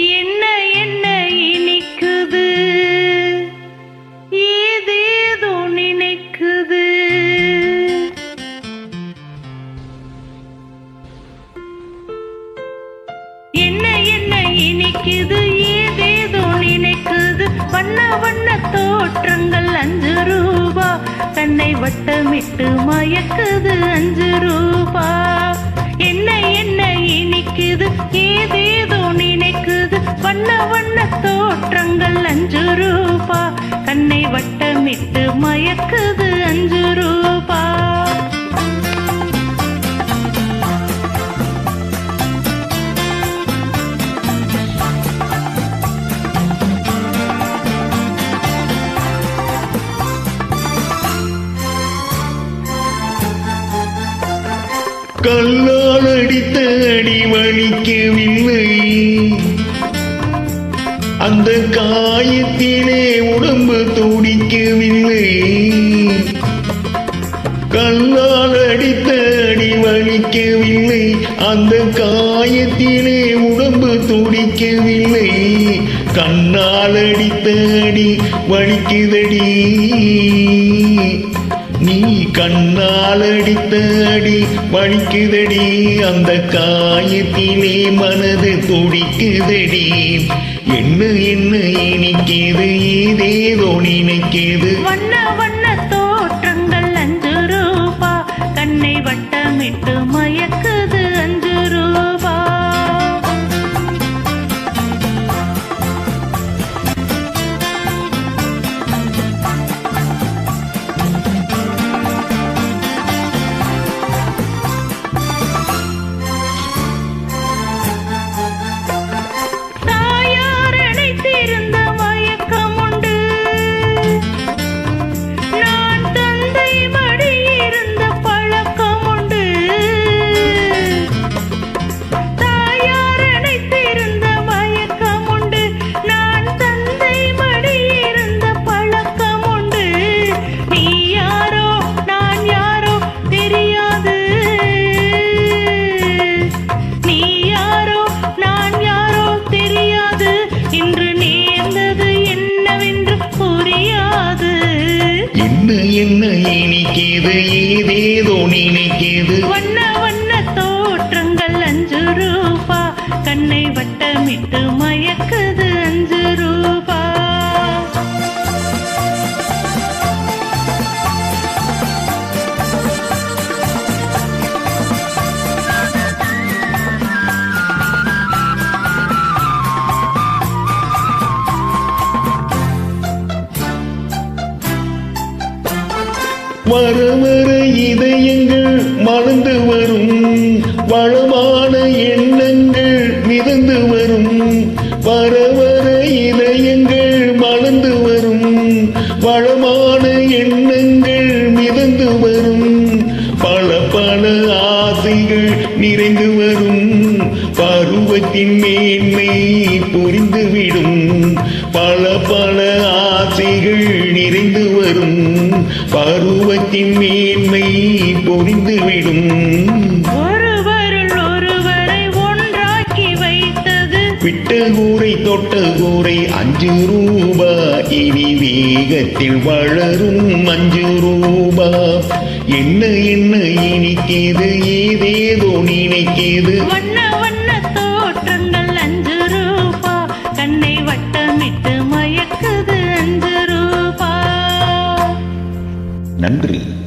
என்ன என்ன இனிக்குது? ஏதேதோ நினைக்குது. என்ன என்ன இனிக்குது? ஏதேதோ நினைக்குது. வண்ண வண்ண தோற்றங்கள் அஞ்சு ரூபா. கண்ணை வட்டமிட்டு மயக்குது அஞ்சு ரூபா. என்ன என்ன இனிக்குது? ஏதேதோ நினைக்குது. வண்ண வண்ண தோற்றங்கள் அஞ்சு ரூபா. கண்ணை வட்டமிட்டு மயக்குது அஞ்சு ரூபா. கல்லால் அடித்த அடி வலிக்கவில்லை. அந்த காயத்திலே உடம்பு துடிக்கவில்லை. கல்லால் அடித்த அடி வலிக்கவில்லை. அந்த காயத்திலே உடம்பு துடிக்கவில்லை. கண்ணால் அடித்த அடி வலிக்குதடி. நீ கண்ணால் அடித்த அடி வலிக்குதடி அந்த காயத்திலே மனது துடிக்குதடி. என்ன என்ன இனிக்கிது ஏதேதோ நினைக்குது. வண்ண என்ன இனிக்கிது ஏதேதோ நினைக்கிது வண்ண வண்ண தோற்றங்கள் அஞ்சு ரூபா கண்ணை வட்டமிட்டு மயக்குது வர வர இதயங்கள் மலர்ந்து வரும். வளமான எண்ணங்கள் மிதந்து வரும். வர வர இதயங்கள் மலர்ந்து வரும். வளமான எண்ணங்கள் மிதந்து வரும். பல பல ஆசைகள் நிறைந்து வரும். பருவத்தின் மேன்மை புரிந்துவிடும். பல பல ஆசைகள் நிறைந்து வரும். பருவத்தின் மேன்மை பொறிந்துவிடும் விட்ட கூரை தொட்ட கூரை அஞ்சு ரூபா இனி வேகத்தில் வளரும் அஞ்சு ரூபா. என்ன என்ன இனிக்கேது ஏதேதோ நினைக்கேது. நன்றி.